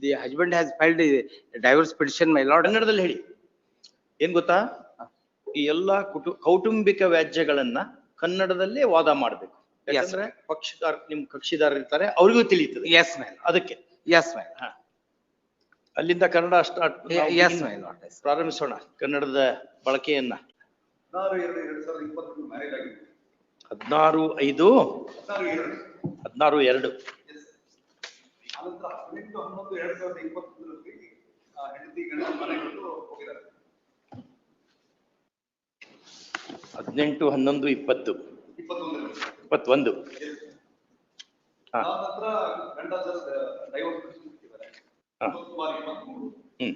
The husband has filed divorce petition my lord lord. ಕನ್ನಡದಲ್ಲಿ ಹೇಳಿ. ಏನ್ ಗೊತ್ತಾ? ಈ ಎಲ್ಲಾ ಕುಟು ಕೌಟುಂಬಿಕ ವ್ಯಾಜ್ಯಗಳನ್ನ ಕನ್ನಡದಲ್ಲೇ ವಾದ ಮಾಡಬೇಕು. Yes. ಯಾಕಂದ್ರೆ ಪಕ್ಷದಾರ ನಿಮ್ ಕಕ್ಷಿದಾರ ಇರ್ತಾರೆ ಅವ್ರಿಗೂ ತಿಳಿಯುತ್ತದೆ. ಎಸ್ ಮೈ ಅದಕ್ಕೆ. Yes my. ಅಲ್ಲಿಂದ Kannada start yes my lord. ಪ್ರಾರಂಭಿಸೋಣ. ಕನ್ನಡದ ಬಳಕೆಯನ್ನ. ಹದಿನಾರು ಐದು. ಹದಿನಾರು ಎರಡು. ಆನಂತರ ಹದಿನೆಂಟು ಹನ್ನೊಂದು ಎರಡ್ ಸಾವಿರದ ಇಪ್ಪತ್ತೊಂದರಲ್ಲಿ ಹೆಂಡತಿ ಗಂಡ ಹೋಗಿದ್ದಾರೆ. ಹದಿನೆಂಟು ಹನ್ನೊಂದು ಇಪ್ಪತ್ತು. ಇಪ್ಪತ್ತೊಂದು. ನಂತರ ಗಂಡ ಡೈವರ್ಸ್ ಹ್ಮ್.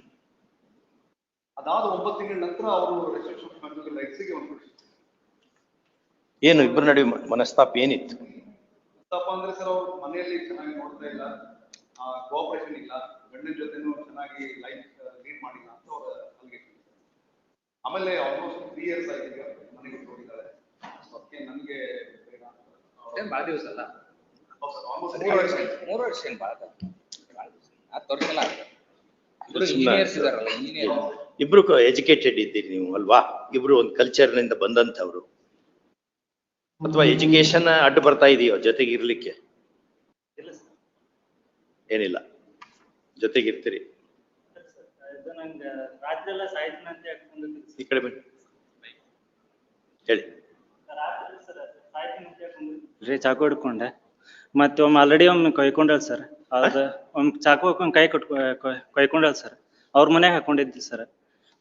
ಅದಾದ ಒಂಬತ್ತು ತಿಂಗಳ ನಂತರ ಅವರು ರೆಸ್ಟ್ರಿಕ್ಷನ್ ಒಂದು ಏನು ಇಬ್ಬರ ನಡುವೆ ಮನಸ್ತಾಪ ಏನಿತ್ತು? ಮನಸ್ತಾಪ ಅಂದ್ರೆ ಸರ್ ಅವ್ರು ಮನೆಯಲ್ಲಿ ಚೆನ್ನಾಗಿ ನೋಡ್ತಾ ಇಲ್ಲ. ಕೋಆಪರೇಷನ್ ಇಲ್ಲ. ಗಂಡನ ಜೊತೆನೂ ಚೆನ್ನಾಗಿ ಲೈಫ್ ಲೀಡ್ ಮಾಡಿಲ್ಲ ಅಂತ ಅವ್ರ ಅಲ್ಲಿಗೆ ಆಮೇಲೆ ಆಲ್ಮೋಸ್ಟ್ ತ್ರೀ ಇಯರ್ಸ್ ಆಗಿದೆ ಈಗ ಮನೆಗೆ ಹೋಗಿದ್ದಾರೆ. ಅದಕ್ಕೆ ನನಗೆ ಬೇಡ ಅಂತ ಏನ್ ಬಾಳ ದಿವಸ ಅಲ್ಲ? ಆಲ್ಮೋಸ್ಟ್ ಮೂರು ವರ್ಷ ಮೂರು ವರ್ಷ ಏನ್ ಹತ್ತು ವರ್ಷ ಎಲ್ಲ. ಇಬ್ರು ಸುಮ್ನೆ ಇಂಜಿನಿಯರ್ಸ್ ಇದಾರಲ್ಲ ಇಂಜಿನಿಯರ್ ಇಬ್ರು. ಎಜುಕೇಟೆಡ್ ಇದ್ದೀರಿ ನೀವು ಅಲ್ವಾ? ಇಬ್ರು ಒಂದು ಕಲ್ಚರ್ನಿಂದ ಬಂದಂತವ್ರು ಅಥವಾ ಎಜುಕೇಶನ್ ಅಡ್ಡು ಬರ್ತಾ ಇದೆಯೋ ಜೊತೆಗೆ ಇರ್ಲಿಕ್ಕೆ? ಏನಿಲ್ಲ. ಜೊತೆಗಿರ್ತೀರಿ. ಈ ಕಡೆ ಹೇಳಿ. ರೀ, ಚಾಕು ಹಿಡ್ಕೊಂಡೆ. ಮತ್ತೆ ಒಮ್ಮೆ ಆಲ್ರೆಡಿ ಒಮ್ಮೆ ಕೊಯ್ಕೊಂಡಳ ಸರ್ ಅದು ಒಮ್ಮೆ ಚಾಕು ಕೈ ಕಟ್ ಕೊಯ್ಕೊಂಡಳ ಸರ್ ಅವ್ರ ಮನೆಗೆ ಹಾಕೊಂಡಿದ್ವಿ ಸರ್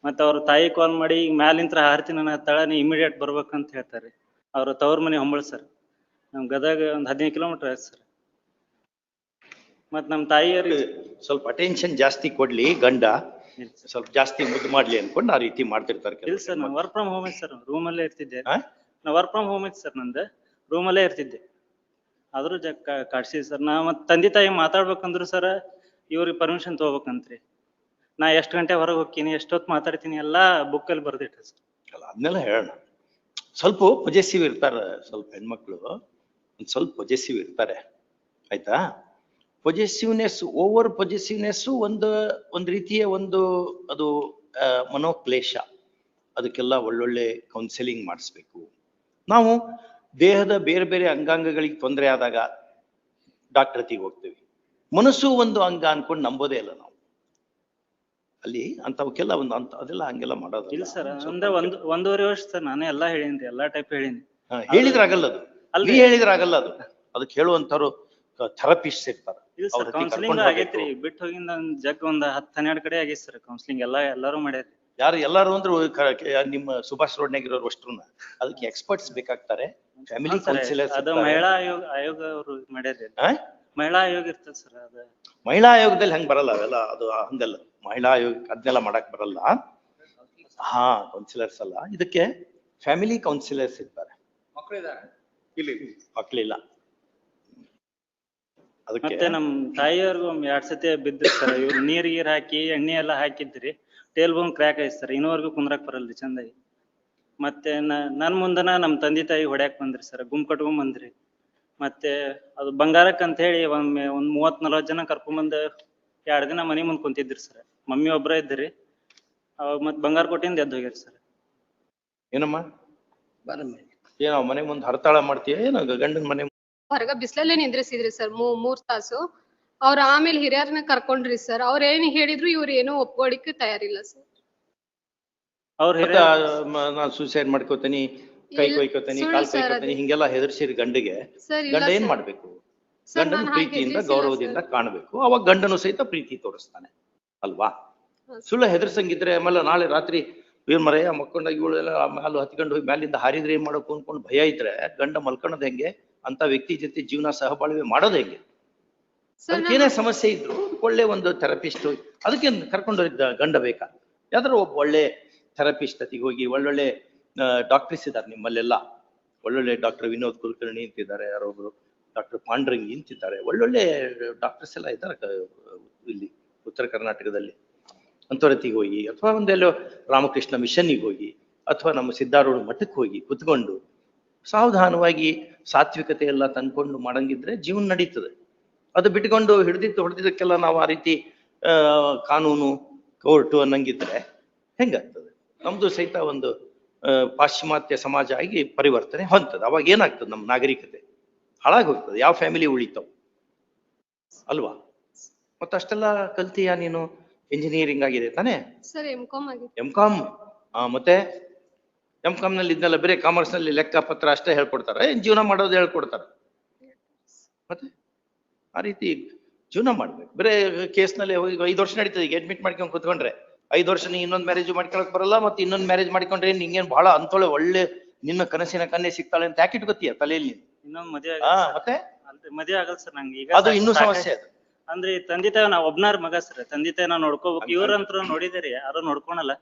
ಮತ್ತೆ ಅವ್ರ ತಾಯಿ ಕಾಲ್ ಮಾಡಿ, ಈಗ ಮ್ಯಾಲಿಂತ್ರ ಹಾರ್ತೀನಿ ನನ್ನ ತಳ ನೀ ಇಮಿಡಿಯೇಟ್ ಬರ್ಬೇಕಂತ ಹೇಳ್ತಾರೆ. ಅವ್ರ ತವ್ರ ಮನೆ ಹೊಂಬಳ ಸರ್ ನಮ್ ಗದಗ ಒಂದ್ ಹದಿನೈದು ಕಿಲೋಮೀಟರ್ ಆಯ್ತು ಸರ್ ಮತ್ ನಮ್ ತಾಯಿಯವ್ರಿಗೆ ಸ್ವಲ್ಪ ಅಟೆನ್ಷನ್ ಜಾಸ್ತಿ ಕೊಡ್ಲಿ ಗಂಡ. ಸ್ವಲ್ಪ ಜಾಸ್ತಿ ಮುದ್ದು ಮಾಡ್ಲಿ ಅನ್ಕೊಂಡು ಆ ರೀತಿ ಮಾಡ್ತಿರ್ತಾರೆ ಇಲ್ಲ ಸರ್ ನಾ ವರ್ಕ್ ಫ್ರಮ್ ಹೋಮ್ ಸರ್ ರೂಮಲ್ಲೇ ಇರ್ತಿದ್ದೆ? ನಾ ವರ್ಕ್ ಫ್ರಮ್ ಹೋಮ್ ಇತ್ತು ಸರ್ ನಂದು. ರೂಮಲ್ಲೇ ಇರ್ತಿದ್ದೆ. ಆದ್ರೂ ಜಗ್ ಕಾಡ್ಸಿ ಸರ್. ನಾ ಮತ್ ತಂದೆ ತಾಯಿ ಮಾತಾಡ್ಬೇಕಂದ್ರು ಸರ್ ಇವ್ರಿಗೆ ಪರ್ಮಿಷನ್ ತಗೋಬೇಕಂತ್ರಿ. ನಾ ಎಷ್ಟ್ ಗಂಟೆ ಹೊರಗೆ ಹೋಗ್ತೀನಿ ಎಷ್ಟೊತ್ತು ಮಾತಾಡ್ತೀನಿ ಎಲ್ಲಾ ಬುಕ್ಕಲ್ಲಿ ಬರ್ದಿಟ್ರಿ ಸರ್. ಅಲ್ಲ ಅದನ್ನೆಲ್ಲ ಹೇಳೋಣ. ಸ್ವಲ್ಪ ಪೊಜೆಸಿವ್ ಇರ್ತಾರೆ ಸ್ವಲ್ಪ ಹೆಣ್ಮಕ್ಳು. ಒಂದ್ ಸ್ವಲ್ಪ ಪೊಜೆಸಿವ್ ಇರ್ತಾರೆ. ಆಯ್ತಾ? ಪೊಜೆಸಿವ್ನೆಸ್ ಓವರ್ ಪೊಜೆಸಿವ್ನೆಸ್ ಒಂದು ಒಂದು ರೀತಿಯ ಒಂದು ಅದು ಮನೋಕ್ಲೇಶ. ಅದಕ್ಕೆಲ್ಲ ಒಳ್ಳೊಳ್ಳೆ ಕೌನ್ಸಿಲಿಂಗ್ ಮಾಡಿಸ್ಬೇಕು. ನಾವು ದೇಹದ ಬೇರೆ ಬೇರೆ ಅಂಗಾಂಗಗಳಿಗೆ ತೊಂದರೆ ಆದಾಗ ಡಾಕ್ಟರ್ ಹತ್ತಿಗೆ ಹೋಗ್ತೀವಿ. ಮನಸ್ಸು ಒಂದು ಅಂಗ ಅನ್ಕೊಂಡು ನಂಬೋದೇ ಇಲ್ಲ ನಾವು. ಅಲ್ಲಿ ಅಂತವಕ್ಕೆಲ್ಲ ಒಂದು ಅಂತ ಅದೆಲ್ಲ ಹಂಗೆಲ್ಲ ಮಾಡೋದು ಇಲ್ಲ ಸರ್ ಒಂದು ಒಂದ್ ಒಂದೂವರೆ ವರ್ಷ ಸರ್ ನಾನೇ ಎಲ್ಲಾ ಹೇಳಿನಿ ಎಲ್ಲಾ ಟೈಪ್ ಹೇಳಿನಿ ಹೇಳಿದ್ರಾಗಲ್ಲ ಅದು. ಅಲ್ಲಿ ಹೇಳಿದ್ರಾಗಲ್ಲ ಅದು. ಅದಕ್ಕೆ ಹೇಳುವಂತವ್ರು ಥೆರಪಿಸ್ಟ್ ಇರ್ತಾರೆ. ಇಲ್ಲ ಅವ್ರ ಸರ್ ಕೌನ್ಸಿಲಿಂಗ್ ಆಗೇತ್ರಿ ಹೋಗ್ಬೇಕು. ಬಿಟ್ಟು ಹೋಗಿಂದ ಒಂದ್ ಜಗ್ ಒಂದ್ ಹತ್ತ್ ಹನ್ನೆರಡ್ ಕಡೆ ಆಗೈತಿ ಸರ್ ಕೌನ್ಸಿಲಿಂಗ್ ಎಲ್ಲಾ ಎಲ್ಲಾರು ಮಾಡ್ಯಾರಿ. ಯಾರು ಎಲ್ಲಾರು ಅಂದ್ರೆ ಕ- ಕ- ನಿಮ್ಮ ಸುಭಾಷ್ ರೋಡ್ ನಾಗ ಇರೋರು ಅಷ್ಟ್ರುನ ಅದಕ್ಕೆ ಎಕ್ಸ್ಪರ್ಟ್ಸ್ ಬೇಕಾಗ್ತಾರೆ. ಫ್ಯಾಮಿಲಿ ಹೌದ್ sir, ಕೌನ್ಸಿಲರ್ಸ್ ಅದು ಮಹಿಳಾ ಆಯೋಗ ಆಯೋಗ ಅವರು ಮಾಡ್ಯಾರಿ ಮಹಿಳಾ ಆಯೋಗ ಇರ್ತದ ಸರ್ ಅದ. ಮಹಿಳಾ ಆಯೋಗದಲ್ಲಿ ಹಂಗ್ ಬರಲ್ಲ ಅವೆಲ್ಲ ಅದು ಹಂಗಲ್ಲ. ಮಹಿಳಾ ಆಯೋಗ ಅದನ್ನೆಲ್ಲ ಮಾಡಕ್ ಬರಲ್ಲ. ಹಾ ಕೌನ್ಸಿಲರ್ಸ್ ಅಲ್ಲ. ಇದಕ್ಕೆ ಫ್ಯಾಮಿಲಿ ಕೌನ್ಸಿಲರ್ಸ್ ಇರ್ತಾರೆ. ಮಕ್ಕಳಿದ್ದಾರೆ ಇಲ್ಲಿ ಮಕ್ಳಿಲ್ಲ. ಅದಕ್ಕೆ ಮತ್ತೆ ನಮ್ ತಾಯಿಯವ್ರಿಗೂ ಒಮ್ಮೆ ಎರಡ್ ಸತಿ ಬಿದ್ರಿ ಸರ್ ಇವ್ರು ನೀರ್ ಗೀರ್ ಹಾಕಿ ಎಣ್ಣೆ ಎಲ್ಲಾ ಹಾಕಿದ್ರಿ. ಟೇಲ್ ಬೋನ್ ಕ್ರ್ಯಾಕ್ ಐತಿ ಸರ್ ಇನ್ನೂವರೆಗೂ ಕುಂದ್ರಾಕ್ ಬರಲ್ರಿ ಚಂದಾಗಿ. ಮತ್ತೆ ನ- ನನ್ ಮುಂದನ ನಮ್ ತಂದೆ ತಾಯಿ ಹೊಡ್ಯಾಕ್ ಬಂದ್ರಿ ಸರ್ ಗುಂಪ್ ಕಟ್ಕೊಂಡ್ ಬಂದ್ರಿ. ಮತ್ತೆ ಅದು ಬಂಗಾರಕ್ ಅಂತ ಹೇಳಿ ಒಮ್ಮೆ ಒಂದ್ ಮೂವತ್ ನಲ್ವತ್ ಜನ ಕರ್ಕೊಂಬಂದ್ ಎರಡ್ ದಿನ ಮನಿ ಮುಂದ್ ಕುಂತಿದ್ರಿ ಸರ್ ಮಮ್ಮಿ ಒಬ್ರ ಇದ್ರಿ. ಅವಾಗ ಮತ್ ಬಂಗಾರ ಕೊಟ್ಟಿಂದ ಎದ್ದು ಹೋಗ್ಯಾರ ಸರ್ ಏನಮ್ಮ? ಏನ ಮನೆ ಮುಂದ್ ಹರತಾಳ ಮಾಡ್ತೀಯ? ಏನೋ ಗಂಡನ ಮನೆ ಹೊರಗ ಬಿಸ್ಲಲ್ಲೇ ನಿಂದ್ರಿಸಿದ್ರಿ ಸರ್ ಮೂ ಮೂರ್ ತಾಸು. ಅವ್ರ ಆಮೇಲೆ ಹಿರಿಯರ್ನ ಕರ್ಕೊಂಡ್ರಿ ಸರ್ ಅವ್ರ ಏನ್ ಹೇಳಿದ್ರು ಇವ್ರ ಏನೋ ಒಪ್ಕೊಳಿಕ್ಕೆ ತಯಾರಿಲ್ಲ ಸರ್ ಅವ್ರ ನಾನು ಸೂಸೈಡ್ ಮಾಡ್ಕೋತೀನಿ ಕೈ ಕೊಯ್ಕೋತೀನಿ ಕಾಲ್ ಕೊಯ್ಕೋತೀನಿ. ಹಿಂಗೆಲ್ಲ ಹೆದರ್ಸಿರಿ ಗಂಡಿಗೆ ಗಂಡ ಏನ್ ಮಾಡ್ಬೇಕು? ಗಂಡನ ಪ್ರೀತಿಯಿಂದ ಗೌರವದಿಂದ ಕಾಣಬೇಕು. ಅವಾಗ ಗಂಡನು ಸಹಿತ ಪ್ರೀತಿ ತೋರಿಸ್ತಾನೆ ಅಲ್ವಾ? ಸುಳ್ಳ ಹೆದರ್ಸಂಗಿದ್ರೆ ಆಮೇಲೆ ನಾಳೆ ರಾತ್ರಿ ಏನ್ ಮರೆಯ ಮಕ್ಕೊಂಡಾಗ ಇವಳೆಲ್ಲ ಮ್ಯಾಲ ಹತ್ಕೊಂಡು ಹೋಗಿ ಮ್ಯಾಲಿಂದ ಹಾರಿದ್ರೆ ಏನ್ ಮಾಡಬೇಕು ಅನ್ಕೊಂಡು ಭಯ ಇದ್ರೆ ಗಂಡ ಮಲ್ಕೊಳೋದ್ ಹೆಂಗೆ? ಅಂತ ವ್ಯಕ್ತಿ ಜೊತೆ ಜೀವನ ಸಹಬಾಳ್ವೆ ಮಾಡೋದು ಹೆಂಗೆ? ಏನೇ ಅದಕ್ಕೇನೇ ಸಮಸ್ಯೆ ಇದ್ರು ಒಳ್ಳೆ ಒಂದು ಥೆರಪಿಸ್ಟ್ ಅದಕ್ಕೆ ಕರ್ಕೊಂಡು ಗಂಡ ಬೇಕಾ? ಯಾವ್ದಾದ್ರು ಒಬ್ಬ ಒಳ್ಳೆ ಥೆರಪಿಸ್ಟ್ ಅತಿಗೆ ಹೋಗಿ ಒಳ್ಳೊಳ್ಳೆ ಡಾಕ್ಟರ್ಸ್ ಇದ್ದಾರೆ ನಿಮ್ಮಲ್ಲೆಲ್ಲ. ಒಳ್ಳೊಳ್ಳೆ ಡಾಕ್ಟರ್ ವಿನೋದ್ ಕುಲಕರ್ಣಿ ಅಂತಿದ್ದಾರೆ ಯಾರೊಬ್ರು ಡಾಕ್ಟರ್ ಪಾಂಡ್ರಂಗಿ ಅಂತಿದ್ದಾರೆ ಒಳ್ಳೊಳ್ಳೆ ಡಾಕ್ಟರ್ಸ್ ಎಲ್ಲ ಇದ್ದಾರೆ ಇಲ್ಲಿ ಉತ್ತರ ಕರ್ನಾಟಕದಲ್ಲಿ. ಅಂಥವ್ರತ್ತಿಗೆ ಹೋಗಿ ಅಥವಾ ಒಂದೆಲ್ಲೋ ರಾಮಕೃಷ್ಣ ಮಿಷನ್ನಿಗೆ ಹೋಗಿ ಅಥವಾ ನಮ್ಮ ಸಿದ್ಧಾರೂಢ ಮಠಕ್ಕೆ ಹೋಗಿ ಕುತ್ಕೊಂಡು ಸಾವಧಾನವಾಗಿ ಸಾತ್ವಿಕತೆ ಎಲ್ಲ ತಂದ್ಕೊಂಡು ಮಾಡಂಗಿದ್ರೆ ಜೀವನ ನಡೀತದೆ. ಅದು ಬಿಟ್ಕೊಂಡು ಹಿಡಿದಿತ್ತು ಹೊಡೆದಿದ್ದಕ್ಕೆಲ್ಲ ನಾವು ಆ ರೀತಿ ಕಾನೂನು ಕೋರ್ಟು ಅನ್ನಂಗಿದ್ರೆ ಹೆಂಗಾಗ್ತದೆ? ನಮ್ದು ಸಹಿತ ಒಂದು ಪಾಶ್ಚಿಮಾತ್ಯ ಸಮಾಜ ಆಗಿ ಪರಿವರ್ತನೆ ಹೊಂತದೆ ಅವಾಗ ಏನಾಗ್ತದೆ ನಮ್ಮ ನಾಗರಿಕತೆ? ಹಾಳಾಗಿ ಹೋಗ್ತದೆ ಯಾವ ಫ್ಯಾಮಿಲಿ ಉಳಿತಾವ್? ಅಲ್ವಾ? ಮತ್ತಷ್ಟೆಲ್ಲ ಕಲ್ತೀಯ ನೀನು? ಇಂಜಿನಿಯರಿಂಗ್ ಆಗಿದೆ ತಾನೆ? ಎಂ ಕಾಮ್ ಮತ್ತೆ? ಎಂ ಕಾಮ್ನಲ್ಲಿ ಇದನ್ನೆಲ್ಲ ಬೇರೆ ಕಾಮರ್ಸ್ನಲ್ಲಿ ಲೆಕ್ಕ ಪತ್ರ ಅಷ್ಟೇ ಹೇಳ್ಕೊಡ್ತಾರೆ. ಏನ್ ಜೀವನ ಮಾಡೋದು ಹೇಳ್ಕೊಡ್ತಾರೆ. ಮತ್ತೆ ಆ ರೀತಿ ಜೀವನ ಮಾಡ್ಬೇಕು. ಬರೇ ಕೇಸ್ನಲ್ಲಿ ಹೋಗಿ ಐದು ವರ್ಷ ನಡೀತದೆ ಈಗ ಅಡ್ಮಿಟ್ ಮಾಡ್ಕೊಂಡು ಕುತ್ಕೊಂಡ್ರೆ. ಐದು ವರ್ಷ ನೀ ಇನ್ನೊಂದು ಮ್ಯಾರೇಜ್ ಮಾಡ್ಕೊಳಕ್ ಬರಲ್ಲ ಮತ್ತೆ ಇನ್ನೊಂದು ಮ್ಯಾರೇಜ್ ಮಾಡ್ಕೊಂಡ್ರೆ ನಿಂಗೇನ್ ಬಹಳ ಅಂತೊಳೆ ಒಳ್ಳೆ ನಿನ್ನ ಕನಸಿನ ಕನ್ನೆ ಸಿಗ್ತಾಳೆ ಅಂತ ಯಾಕೆ ಇಟ್ಕೋತೀಯ ತಲೆಯಲ್ಲಿ? ಇನ್ನೊಂದ್ ಮದ್ವೆ ಮತ್ತೆ? ಮದ್ವೆ ಆಗಲ್ಲ ಸರ್ ನಂಗೆ. ಈಗ ಅದು ಇನ್ನೂ ಸಮಸ್ಯೆ ಅದು. ಅಂದ್ರೆ ತಂದೆ ತಾಯಿ ನಾವ್ ಒಬ್ನಾರ್ ಮಗ ಸರ್. ತಂದೆ ತಾಯಿ ನಾವ್ ನೋಡ್ಕೋಬೇಕು ಇವ್ರಂತ್ರ ನೋಡಿದಿರಿ ಯಾರು ನೋಡ್ಕೊಳಲ್ಲ.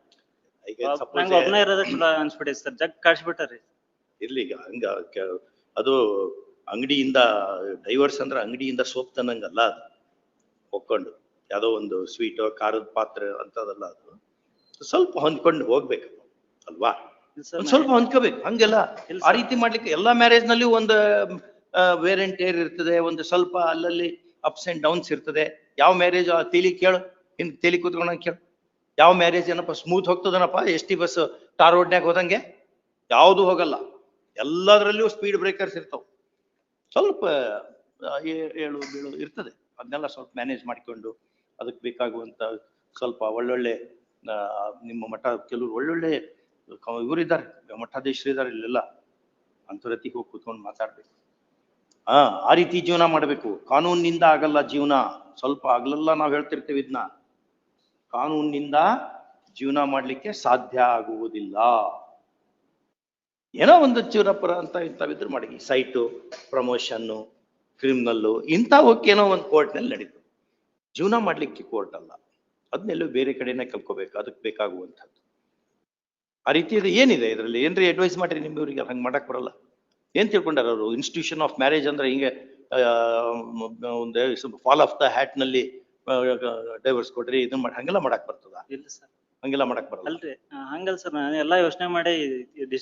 ಈಗ suppose ಚಲೋ ಸರ್ ಜಗ್ ಇರ್ಲಿ ಈಗ ಹಂಗ ಕೆ- ಅದು ಅಂಗಡಿಯಿಂದ ಡೈವರ್ಸ್ ಅಂದ್ರೆ ಅಂಗಡಿಯಿಂದ ಸೋಪ್ ತನ್ನಂಗಲ್ಲ ಅದು. ಹೊಕ್ಕೊಂಡು ಯಾವ್ದೋ ಒಂದು ಸ್ವೀಟ್ ಕಾರದ ಪಾತ್ರೆ ಅಂತದಲ್ಲ ಅದು. ಸ್ವಲ್ಪ ಹೊಂದ್ಕೊಂಡು ಹೋಗ್ಬೇಕು. ಅಲ್ವಾ? ಒಂದ್ ಸ್ವಲ್ಪ ಹೊಂದ್ಕೋಬೇಕು. ಹಂಗೆಲ್ಲ ಇಲ್ಲ ಆ sir. ರೀತಿ ಮಾಡ್ಲಿಕ್ಕೆ ಎಲ್ಲಾ ಮ್ಯಾರೇಜ್ನಲ್ಲಿ ಒಂದು ವೇರ್ ಅಂಡ್ ಟೇರ್ ಇರ್ತದೆ. ಒಂದು ಸ್ವಲ್ಪ ಅಲ್ಲಲ್ಲಿ ಅಪ್ಸ್ ಅಂಡ್ ಡೌನ್ಸ್ ಇರ್ತದೆ. ಯಾವ ಮ್ಯಾರೇಜ್ ತೇಲಿ ಕೇಳು. ಹಿಂದ್ ತೇಲಿ ಕೂತ್ಕೊಂಡಂಗೆ ಕೇಳು. ಯಾವ ಮ್ಯಾರೇಜ್ ಏನಪ್ಪ ಸ್ಮೂತ್ ಹೋಗ್ತದನಪ್ಪ? ಎಸ್ ಟಿ ಬಸ್ ಟಾರ್ ರೋಡ್ನ್ಯಾಗ ಹೋದಂಗೆ? ಯಾವುದು ಹೋಗಲ್ಲ. ಎಲ್ಲದರಲ್ಲಿಯೂ ಸ್ಪೀಡ್ ಬ್ರೇಕರ್ಸ್ ಇರ್ತಾವ. ಸ್ವಲ್ಪ ಆ, ಏಳು ಬೀಳು ಇರ್ತದೆ. ಅದನ್ನೆಲ್ಲ ಸ್ವಲ್ಪ ಮ್ಯಾನೇಜ್ ಮಾಡಿಕೊಂಡು ಅದಕ್ಕೆ ಬೇಕಾಗುವಂತ ಸ್ವಲ್ಪ ಒಳ್ಳೊಳ್ಳೆ ನಿಮ್ಮ ಮಠ ಕೆಲವರು ಒಳ್ಳೊಳ್ಳೆ ಇವರು ಇವರಿದ್ದಾರೆ ಮಠಾಧೀಶರು ಇದ್ದಾರೆ ಇಲ್ಲೆಲ್ಲ. ಅಂತರತಿಗೆ ಹೋಗಿ ಕೂತ್ಕೊಂಡು ಮಾತಾಡ್ಬೇಕು. ಹಾ ಆ ರೀತಿ ಜೀವನ ಮಾಡಬೇಕು. ಕಾನೂನಿನಿಂದ ಆಗಲ್ಲ ಜೀವನ. ಸ್ವಲ್ಪ ಆಗ್ಲೆಲ್ಲ ನಾವು ಹೇಳ್ತಿರ್ತೀವಿ ಇದನ್ನ ಕಾನೂನಿನಿಂದ ಜೀವನ ಮಾಡಲಿಕ್ಕೆ ಸಾಧ್ಯ ಆಗುವುದಿಲ್ಲ. ಏನೋ ಒಂದು ಚೂರಪುರ ಅಂತ ಇಂಥವಿದ್ರು ಮಾಡಿ. ಸೈಟು, ಪ್ರಮೋಷನ್ನು, ಕ್ರಿಮಿನಲ್ಲು ಇಂಥವಕ್ಕೇನೋ ಒಂದು ಕೋರ್ಟ್ನಲ್ಲಿ ನಡೀತು. ಜೀವನ ಮಾಡಲಿಕ್ಕೆ ಕೋರ್ಟ್ ಅಲ್ಲ. ಅದನ್ನೆಲ್ಲೂ ಬೇರೆ ಕಡೆನೇ ಕಲ್ಕೋಬೇಕು ಅದಕ್ಕೆ ಬೇಕಾಗುವಂಥದ್ದು. ಆ ರೀತಿ ಇದು ಏನಿದೆ ಇದರಲ್ಲಿ? ಏನ್ರಿ ಅಡ್ವೈಸ್ ಮಾಡ್ರಿ ನಿಮ್ಮವ್ರಿಗೆ ಹಂಗೆ ಮಾಡಕ್ ಬರಲ್ಲ. ಏನ್ ತಿಳ್ಕೊಂಡಾರ ಅವರು ಇನ್ಸ್ಟಿಟ್ಯೂಷನ್ ಆಫ್ ಮ್ಯಾರೇಜ್ ಅಂದ್ರೆ ಹಿಂಗೆ ಒಂದು ಫಾಲ್ ಆಫ್ ದ ಹ್ಯಾಟ್ನಲ್ಲಿ ಡೈವರ್ಸ್ ಕೊಡ್ರಿ ಇದನ್ನ ಮಾಡಿ ಹಂಗೆಲ್ಲ ಮಾಡಕ್ ಬರ್ತದ? ಇಲ್ಲ ಸರ್. ಹಂಗೆಲ್ಲ ಮಾಡಕ್ ಬರಲ್ಲ? ಅಲ್ರಿ ಆ, ಹಂಗಲ್ ಸರ್ ನಾನು ಎಲ್ಲಾ ಯೋಚನೆ ಮಾಡಿ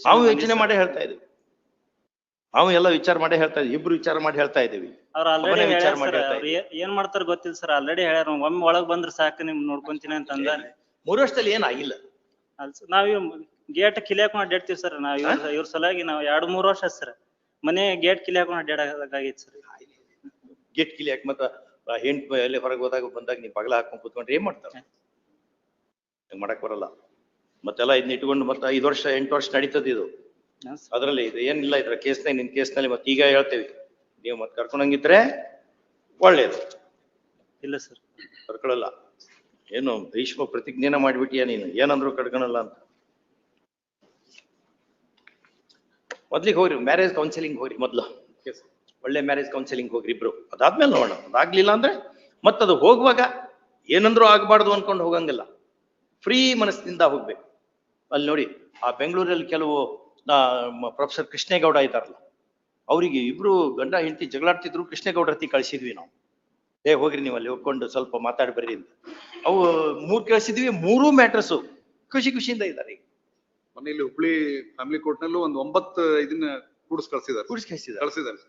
ನಾವು ಯೋಚನೆ ಮಾಡಿ ಮಾಡೇ ಹೇಳ್ತಾ ಇದೀವಿ. ನಾವು ಎಲ್ಲ ವಿಚಾರ ಮಾಡಿ ಹೇಳ್ತಾ ಇದೀವಿ ಇಬ್ರು ವಿಚಾರ ಮಾಡಿ ಹೇಳ್ತಾ ಇದೀವಿ. ಅವ್ರ ಆಲ್ರೆಡಿ ವಿಚಾರ ಮಾಡಿ ಏನ್ ಮಾಡ್ತಾರ ಗೊತ್ತಿಲ್ಲ ಸರ್ ಆಲ್ರೆಡಿ ಹೇಳ್ಯಾರ ಒಮ್ಮೆ ಒಳಗ್ ಬಂದ್ರ ಸಾಕು ನಿಮ್ ನೋಡ್ಕೊಂತೀನಿ ಅಂತ ಅಂದ ಮೂರು ವರ್ಷದಲ್ಲಿ ಏನಾಗಿಲ್ಲ ನಾವ್ ಗೇಟ್ ಕಿಲಿ ಹಾಕೊಂಡ್ ಅಡ್ಡಾಡ್ತೀವಿ ಸರ್ ನಾವ್ ಇವ್ರ ಇವ್ರ ಸಲುವಾಗಿ ನಾವ್ ಎರಡ್ ಮೂರ್ ವರ್ಷ ಸರ್ ಮನೆ ಗೇಟ್ ಕಿಲಿ ಹಾಕೊಂಡ್ ಅಡ್ಡಾಡಕಾಗೈತಿ ಸರ್. ಗೇಟ್ ಕಿಲಿ ಯಾಕೆ ಮತ್ತ ಹೆಂಟ್ ಎಲ್ಲಿ ಹೊರಗೆ ಹೋದಾಗ ಬಂದಾಗ ನೀವು ಪಗಲ ಹಾಕೊಂಡು ಕೂತ್ಕೊಂಡ್ರೆ ಏನ್ ಮಾಡ್ತಾರೆ ಹಂಗ್ ಮಾಡಕ್ ಬರಲ್ಲ. ಮತ್ತೆಲ್ಲ ಇದನ್ನ ಇಟ್ಕೊಂಡು ಮತ್ತೆ ಐದು ವರ್ಷ ಎಂಟು ವರ್ಷ ನಡೀತದ ಇದು. ಅದರಲ್ಲಿ ಇದು ಏನಿಲ್ಲ ಇದ್ರ ಕೇಸ್ನಾಗ ನಿನ್ ಕೇಸ್ನಲ್ಲಿ ಮತ್ತೆ ಈಗ ಹೇಳ್ತೇವೆ. ನೀವು ಮತ್ತೆ ಕರ್ಕೊಂಡಂಗಿದ್ರೆ ಒಳ್ಳೇದು. ಇಲ್ಲ ಸರ್. ಕರ್ಕೊಳ್ಳಲ್ಲ ಏನು ಭೀಷ್ಮ ಪ್ರತಿಜ್ಞೆನ ಮಾಡ್ಬಿಟ್ಟಿಯ ನೀನು? ಏನಂದ್ರು ಕಡ್ಕೊಳಲ್ಲ ಅಂತ. ಮೊದ್ಲಿಗೆ ಹೋಗ್ರಿ ಮ್ಯಾರೇಜ್ ಕೌನ್ಸಿಲಿಂಗ್ ಹೋಗ್ರಿ ಮೊದ್ಲು. ಒಳ್ಳೆ ಮ್ಯಾರೇಜ್ ಕೌನ್ಸಿಲಿಂಗ್ ಹೋಗ್ರಿ ಇಬ್ರು ಅದಾದ್ಮೇಲೆ ನೋಡೋಣ. ಅದಾಗ್ಲಿಲ್ಲ ಅಂದ್ರೆ ಮತ್ತದು ಹೋಗುವಾಗ ಏನಂದ್ರೂ ಆಗ್ಬಾರ್ದು ಅನ್ಕೊಂಡು ಹೋಗಂಗಿಲ್ಲ. ಫ್ರೀ ಮನಸ್ಸಿನಿಂದ ಹೋಗ್ಬೇಕು. ಅಲ್ಲಿ ನೋಡಿ ಆ ಬೆಂಗಳೂರಲ್ಲಿ ಕೆಲವು ಪ್ರೊಫೆಸರ್ ಕೃಷ್ಣೇಗೌಡ ಇದ್ದಾರಲ್ಲ. ಅವರಿಗೆ ಇಬ್ರು ಗಂಡ ಹೆಂಡತಿ ಜಗಳಾಡ್ತಿದ್ರು ಕೃಷ್ಣೇಗೌಡ ಹತ್ತಿ ಕಳಿಸಿದ್ವಿ ನಾವು. ಏ ಹೋಗ್ರಿ ನೀವು ಅಲ್ಲಿ ಹೋಗ್ಕೊಂಡು ಸ್ವಲ್ಪ ಮಾತಾಡಿ ಬರ್ರಿ ಅಂತ. ಅವು ಮೂರ್ ಕಳಿಸಿದ್ವಿ ಮೂರೂ ಮ್ಯಾಟ್ರಸ್ಸು ಖುಷಿ ಖುಷಿಯಿಂದ ಇದ್ದಾರೆ ಈಗ. ಮೊನ್ನೆ ಹುಬ್ಳಿ ಫ್ಯಾಮಿಲಿ ಕೋರ್ಟ್ ನಲ್ಲೂ ಒಂದು ಒಂಬತ್ತು ಇದನ್ನ ಕೂಡಿಸ್ ಕಳಿಸಿದ್ದಾರೆ. ಕೂಡಿಸಿ ಕಳಿಸಿದ್ದಾರೆ. ಕಳ್ಸಿದ್ದಾರೆ.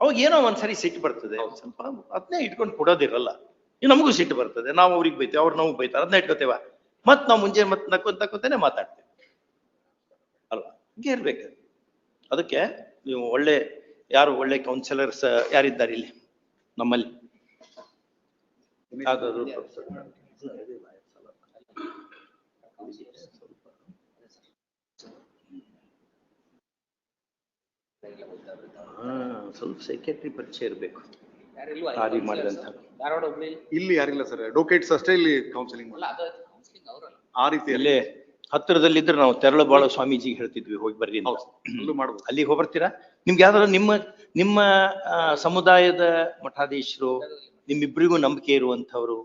ಅವಾಗ ಏನೋ ಒಂದ್ಸರಿ ಸಿಟ್ಟು ಬರ್ತದೆ. ಸ್ವಲ್ಪ ಅದನ್ನೇ ಇಟ್ಕೊಂಡು ಕೊಡೋದಿರಲ್ಲ ನಮಗೂ ಸಿಟ್ಟು ಬರ್ತದೆ. ನಾವು ಅವ್ರಿಗೆ ಬೈತೇವೆ ಅವ್ರು ನಮಗೆ ಬೈತಾರೆ ಅದನ್ನ ಇಟ್ಕೋತೇವ. ಮತ್ ನಾವು ಮುಂಜಾನೆ ಮತ್ತೆ ನಕ್ಕೊಂತ ನಕ್ಕೊಂತಾನೆ ಮಾತಾಡ್ತೇವೆ. ಅಲ್ವಾ? ಹಿಂಗೆ ಇರ್ಬೇಕು. ಅದಕ್ಕೆ ನೀವು ಒಳ್ಳೆ ಯಾರು ಒಳ್ಳೆ ಕೌನ್ಸಿಲರ್ಸ್ ಯಾರಿದ್ದಾರೆ ಇಲ್ಲಿ? ನಮ್ಮಲ್ಲಿ? ಸ್ವಲ್ಪ ಸೆಕ್ರೆಟರಿ ಪರಿಚಯ ಇರಬೇಕು. ಮಾಡಿದಂಥ ಧಾರವಾಡ ಇಲ್ಲಿ? ಯಾರಿಲ್ಲ ಸರ್ ಅಡ್ವೊಕೇಟ್ಸ್ ಅಷ್ಟೇ ಇಲ್ಲಿ ಕೌನ್ಸಿಲಿಂಗ್ ಅಲ್ಲ ಅದು ಕೌನ್ಸಿಲಿಂಗ್ ಅವರಲ್ಲ. ಆ ರೀತಿಯಲ್ಲಿ. ಹತ್ತಿರದಲ್ಲಿ ಹತ್ತಿರದಲ್ಲಿದ್ರೆ ನಾವು ತೆರಳು ಬಾಳ ಸ್ವಾಮೀಜಿಗೆ ಹೇಳ್ತಿದ್ವಿ ಹೋಗಿ ಬರ್ರಿ ಅಂತ. ಹೌದು ಅಲ್ಲೂ ಮಾಡ್ಬೋದು. ಅಲ್ಲಿಗೆ ಹೋಗ್ಬರ್ತೀರಾ? ನಿಮ್ಗೆ ಯಾವ್ದಾದ್ರು ನಿಮ್ಮ ನಿಮ್ಮ ಆ, ಸಮುದಾಯದ ಮಠಾಧೀಶರು ನಿಮ್ಮಿಬ್ಬರಿಗೂ ನಂಬಿಕೆ ಇರುವಂಥವ್ರು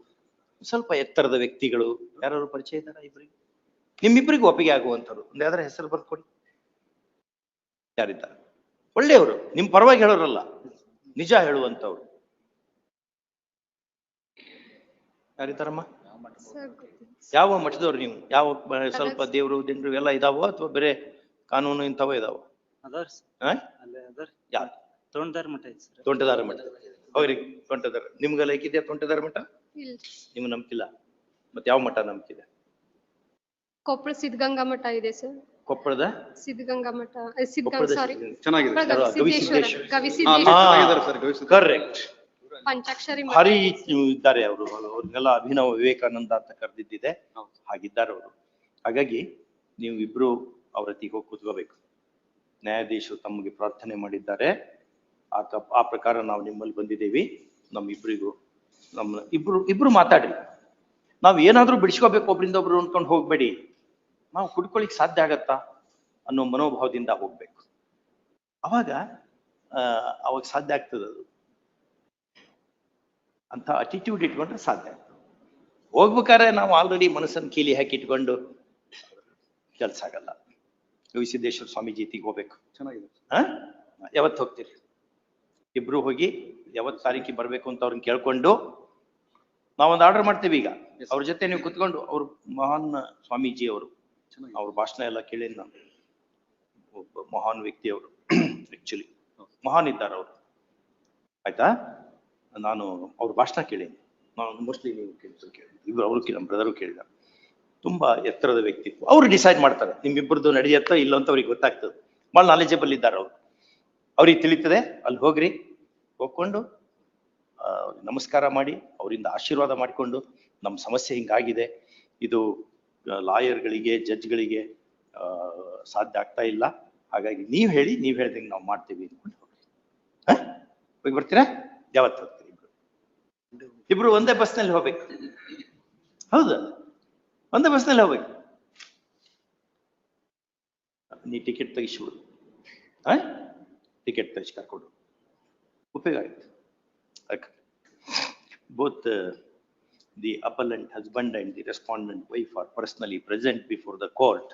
ಸ್ವಲ್ಪ ಎತ್ತರದ ವ್ಯಕ್ತಿಗಳು ಯಾರು ಪರಿಚಯ ಇದಾರ ಇಬ್ಬರಿಗೂ ನಿಮ್ಮಿಬ್ಬರಿಗೂ ಒಪ್ಪಿಗೆ ಆಗುವಂಥವ್ರು ಒಂದ್ ಯಾವ್ದಾರ ಹೆಸರು ಬರ್ಕೊಡಿ ಯಾರಿದ್ದಾರೆ? ಒಳ್ಳೆಯವರು ನಿಮ್ ಪರವಾಗಿ ಹೇಳೋರಲ್ಲ ನಿಜ ಹೇಳುವಂಥವ್ರು ಯಾರಿದ್ದಾರಮ್ಮ? ಸರ್ ಯಾವ ಮಠದವ್ರು ನೀವು? ಯಾವ ಸ್ವಲ್ಪ ದೇವರು ದಿಂಡ್ರು ಎಲ್ಲ ಇದಾವೋ ಅಥವಾ ಬೇರೆ ಕಾನೂನು ಇಂಥವೋ ಇದಾವ? ಯಾರು? ತೋಂಟದಾರ ಮಠ ತೋಂಟದಾರ ಮಠ. ಅವ್ರಿಗೆ ತೋಂಟದಾರ. ನಿಮ್ಗೆ ಲೈಕ್ ಇದೆಯಾ ತೋಂಟದಾರ ಮಠ? ಇಲ್ಲ. ನಿಮ್ಗೆ ನಂಬಿಕಿಲ್ಲ ಮತ್ತೆ ಯಾವ ಮಠ ನಂಬಿಕಿದೆ ಕೊಪ್ಪಳ ಸಿದ್ಧಗಂಗಾ ಮಠ ಇದೆ ಸರ್. ಕೊಪ್ಪಳದ? ಸಿದ್ಧಗಂಗಾ ಮಠ ಸಿದ್ಧಗಂಗಾ ಕೊಪ್ಪಳದ ಸಾರಿ ಚೆನ್ನಾಗಿದೆ ಕರೆಕ್ಟ್ ಪಂಚಾಕ್ಷರಿ ಇದೆ ಇದ್ದಾರೆ ಅವರು ಅವ್ರನ್ನೆಲ್ಲ ಅಭಿನವ ವಿವೇಕಾನಂದ ಅಂತ ಕರೆದಿದ್ದಿದೆ. ಹೌದು. ಹಾಗಿದ್ದಾರೆ ಅವರು. ಹಾಗಾಗಿ ನೀವು ಇಬ್ರು ಅವರ ಹೋಗಿ ಕೂತ್ಕೋಬೇಕು. ನ್ಯಾಯಾಧೀಶರು ತಮಗೆ ಪ್ರಾರ್ಥನೆ ಮಾಡಿದ್ದಾರೆ. ಆ ಕ- ಆ ಪ್ರಕಾರ ನಾವು ನಿಮ್ಮಲ್ಲಿ ಬಂದಿದ್ದೀವಿ. ನಮ್ಮಿಬ್ರಿಗೂ ನಮ್ಮ ಇಬ್ರು ಇಬ್ರು ಮಾತಾಡ್ರಿ. ನಾವು ಏನಾದ್ರೂ ಬಿಡಿಸ್ಕೋಬೇಕು ಒಬ್ರಿಂದ ಒಬ್ರು ಅನ್ಕೊಂಡು ಹೋಗ್ಬೇಡಿ. ನಾವು ಕುಡ್ಕೊಳ್ಳಿಕ್ ಸಾಧ್ಯ ಆಗತ್ತಾ ಅನ್ನೋ ಮನೋಭಾವದಿಂದ ಹೋಗ್ಬೇಕು. ಅವಾಗ ಆ, ಅವಾಗ ಸಾಧ್ಯ ಆಗ್ತದೆ ಅದು. ಅಂತ ಅಟಿಟ್ಯೂಡ್ ಇಟ್ಕೊಂಡ್ರೆ ಸಾಧ್ಯ ಹೋಗ್ಬೇಕಾದ್ರೆ ನಾವು ಆಲ್ರೆಡಿ ಮನಸ್ಸನ್ನ ಕೀಲಿ ಹಾಕಿ ಇಟ್ಕೊಂಡು ಕೆಲ್ಸ ಆಗಲ್ಲ. ಗವಿಸಿದ್ದೇಶ್ವರ ಸ್ವಾಮೀಜಿ ಜೀತಿಗೆ ಹೋಗ್ಬೇಕು. ಚೆನ್ನಾಗಿದೆ. ಹಾ ಯಾವತ್ತು ಹೋಗ್ತೀರಿ? ಇಬ್ರು ಹೋಗಿ ಯಾವತ್ತು ತಾರೀಕಿಗೆ ಬರ್ಬೇಕು ಅಂತ ಅವ್ರನ್ನ ಕೇಳ್ಕೊಂಡು ನಾವೊಂದು ಆರ್ಡರ್ ಮಾಡ್ತೀವಿ ಈಗ. ಅವ್ರ ಜೊತೆ ನೀವು ಕುತ್ಕೊಂಡು ಅವ್ರು ಮಹಾನ್ ಸ್ವಾಮೀಜಿ ಅವರು ಅವ್ರ ಭಾಷಣ ಎಲ್ಲ ಕೇಳಿದ್ ನಾನು ಒಬ್ಬ ಮಹಾನ್ ವ್ಯಕ್ತಿ ಅವರು ಆಕ್ಚುಲಿ ಮಹಾನ್ ಇದ್ದಾರೆ ಅವರು. ಆಯ್ತಾ? ನಾನು ಅವ್ರ ಭಾಷಣ ಕೇಳೀನಿ ನಾನು ಮೋಸ್ಟ್ಲಿ ನೀವು ಕೇಳಿದ್ರು ಕೇಳಿ ಇವ್ರು ಅವರು ನಮ್ಮ ಬ್ರದರು ಕೇಳಿದ. ತುಂಬಾ ಎತ್ತರದ ವ್ಯಕ್ತಿತ್ವ. ಅವ್ರು ಡಿಸೈಡ್ ಮಾಡ್ತಾರೆ. ನಿಮ್ಮಿಬ್ಬರದ್ದು ನಡೆಯತ್ತ ಇಲ್ಲ ಅಂತ ಅವ್ರಿಗೆ ಗೊತ್ತಾಗ್ತದೆ. ಭಾಳ ನಾಲೆಜಬಲ್ ಇದ್ದಾರೆ ಅವ್ರು. ಅವ್ರಿಗೆ ತಿಳಿತದೆ, ಅಲ್ಲಿ ಹೋಗ್ರಿ. ಹೋಗ್ಕೊಂಡು ನಮಸ್ಕಾರ ಮಾಡಿ, ಅವರಿಂದ ಆಶೀರ್ವಾದ ಮಾಡಿಕೊಂಡು, ನಮ್ಮ ಸಮಸ್ಯೆ ಹಿಂಗಾಗಿದೆ. ಇದು ಲಾಯರ್ಗಳಿಗೆ ಜಡ್ಜ್ಗಳಿಗೆ ಸಾಧ್ಯ ಆಗ್ತಾ ಇಲ್ಲ. ಹಾಗಾಗಿ ನೀವು ಹೇಳಿ ನೀವು ಹೇಳ್ದಂಗೆ ನಾವು ಮಾಡ್ತೀವಿ ಅಂದ್ಕೊಂಡು ಹೋಗಿ ಬರ್ತೀರಾ? ಯಾವತ್ತು ಹೋಗ್ತೀರಿ ಇಬ್ರು? ಇಬ್ರು ಒಂದೇ ಬಸ್ನಲ್ಲಿ ಹೋಗ್ಬೇಕು. ಹೌದು. ಒಂದೇ ಬಸ್ನಲ್ಲಿ ಹೋಗ್ಬೇಕು. ನೀ ಟಿಕೆಟ್ ತೆಗಿಸ್ಬಿಡು. ಟಿಕೆಟ್ ತೆಗಿಸಿ ಕರ್ಕೊಂಡು ಉಪಯೋಗ ಆಯ್ತು. uh, the appellant husband and the respondent wife are personally present before the court.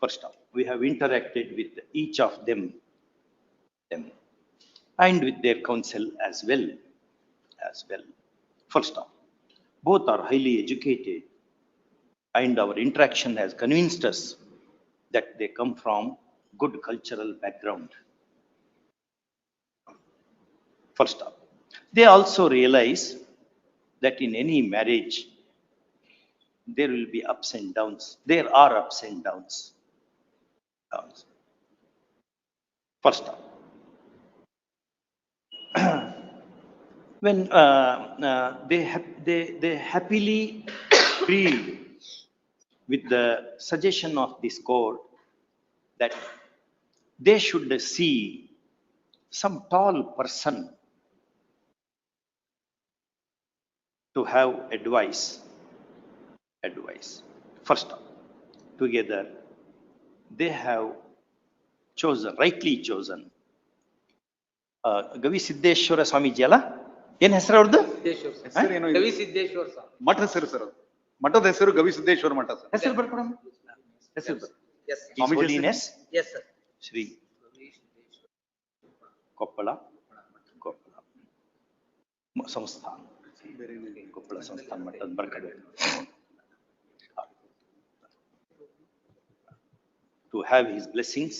First off, we have interacted with each of them, them, and with their counsel as well, as well. First off, both are highly educated, and our interaction has convinced us that they come from good cultural background. First off, they also realize that in any marriage, there will be ups and downs. There are ups and downs. Downs. First off, when uh, uh, they, hap- they, they happily agreed with the suggestion of this court that they should see some tall person to have advice, advice. First, together, they have chosen, rightly chosen. ಆ, ಗವಿ ಸಿದ್ದೇಶ್ವರ ಸ್ವಾಮೀಜಿ ಅಲ್ಲ ಏನ್ ಹೆಸರು ಅವ್ರದ್ದು ಸಿದ್ದೇಶ್ವರ ಸ್ವಾಮಿ. ಹೆಸರು ಏನೋ ಇದೆ. ಗವಿ ಸಿದ್ದೇಶ್ವರ ಸ್ವಾಮಿ. ಮಠ ಹೆಸರು sir ಅದು. ಮಠದ ಹೆಸರು ಗವಿಸಿದ್ದೇಶ್ವರ ಮಠ ಸರ್. ಹೆಸರು ಬರ್ಕೊಡಮ್ಮ ಹೆಸರು ಬರ್ ಎಸ್ His ಸ್ವಾಮೀಜಿ ಹೆಸರು? Holiness. Yes sir Shri Koppal Koppal ಮ- ಸಂಸ್ಥಾನ ಕೊಪ್ಪಳ ಸಂಸ್ಥಾನ ಮಟ್ಟದ ಬರ್ಕಡೆ to have his blessings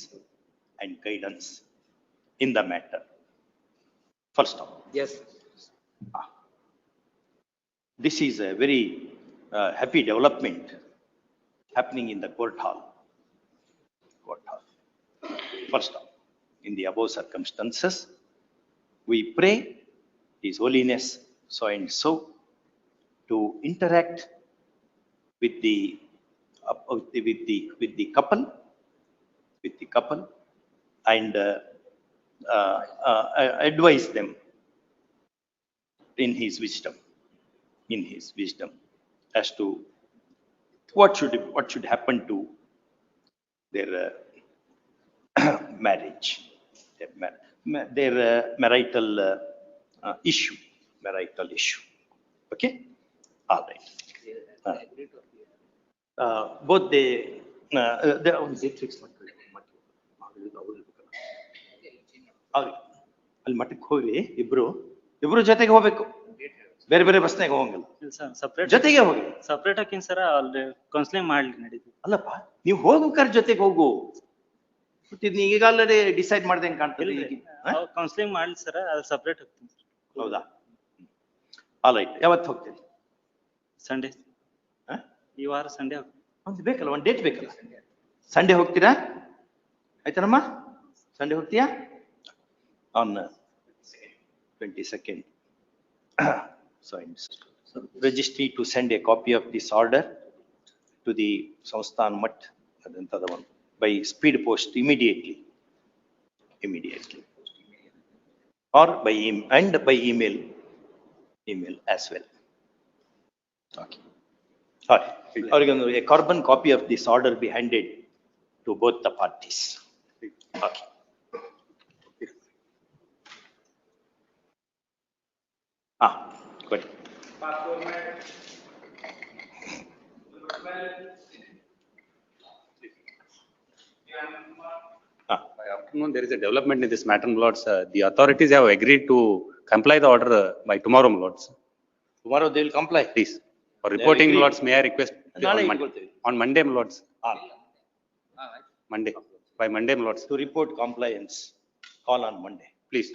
and guidance in the matter. First of all, yes this is a very uh, happy development happening in the court hall. Court hall. First of all, in the above circumstances, we pray His Holiness so and so to interact with the, up- with the, with the, couple, with the couple and uh, uh, uh, advise them in his wisdom, in his wisdom as to what should, what should happen to their uh, marriage, their mar- their uh, marital uh, uh, issue, marital issue. Okay? All right. Uh, uh, both they, uh, uh. ಅವ್ರು ಅಲ್ಲಿ ಮಠಕ್ಕೆ ಹೋಗಿ ಇಬ್ರು. ಇಬ್ರು ಜೊತೆಗೆ ಹೋಗ್ಬೇಕು. ಬೇರೆ ಬೇರೆ ಬಸ್ನಾಗ ಹೋಗಂಗಿಲ್ಲ. ಸಪ್ರೇಟ್ ಜೊತೆಗೆ ಹೋಗಿ. ಸಪ್ರೇಟ್ ಹಾಕಿನ್ ಸರ ಅಲ್ಲಿ ಕೌನ್ಸಿಲಿಂಗ್ ಮಾಡ್ಲಿ ನಡೀತು ಅಲ್ಲಪ್ಪ ನೀವು ಹೋಗ್ಬೇಕಾದ್ರೆ ಜೊತೆಗೆ ಹೋಗು. ಇದನ್ನ ಈಗಾಗಲೇ ಈಗ ಆಲ್ರೆಡಿ ಡಿಸೈಡ್ ಮಾಡ್ದಂಗೆ ಕಾಣ್ತಿಲ್ಲ? ಕೌನ್ಸಿಲಿಂಗ್ ಮಾಡ್ಲಿ ಸರ್ ಅದು ಸಪ್ರೇಟ್ ಹೋಗ್ತೀನಿ ಹೌದಾ? ಆಲ್ ರೈಟ್ ಯಾವತ್ತು ಹೋಗ್ತೀರಿ ಸಂಡೇ ಹ? ಈ ವಾರ ಸಂಡೇ ಒಂದು ಬೇಕಲ್ಲ ಒಂದು ಡೇಟ್ ಬೇಕಲ್ಲ ಸಂಡೇ ಹೋಗ್ತೀರಾ ಆಯ್ತಾನಮ್ಮ ಸಂಡೇ ಹೋಗ್ತೀಯಾ on twenty second so registry to send a copy of this order to the Sansthan Math ಅದಂತದ ಒಂದು by speed post immediately immediately or by and email as well. Okay. All right. A carbon copy of this order be handed to both the parties. Okay. Ah, good. Ah. By afternoon, there is a development in this matter, Lords. Uh, the authorities have agreed to comply the order uh, by tomorrow, my lords. tomorrow they will comply. Please, for reporting, my agreed. lords, may I request ನಾಳೆ on Monday, ಇಟ್ಕೊಳ್ತೀವಿ. on Monday, my lords, Ah, Monday, by Monday, my lords, to report compliance, call on Monday. please.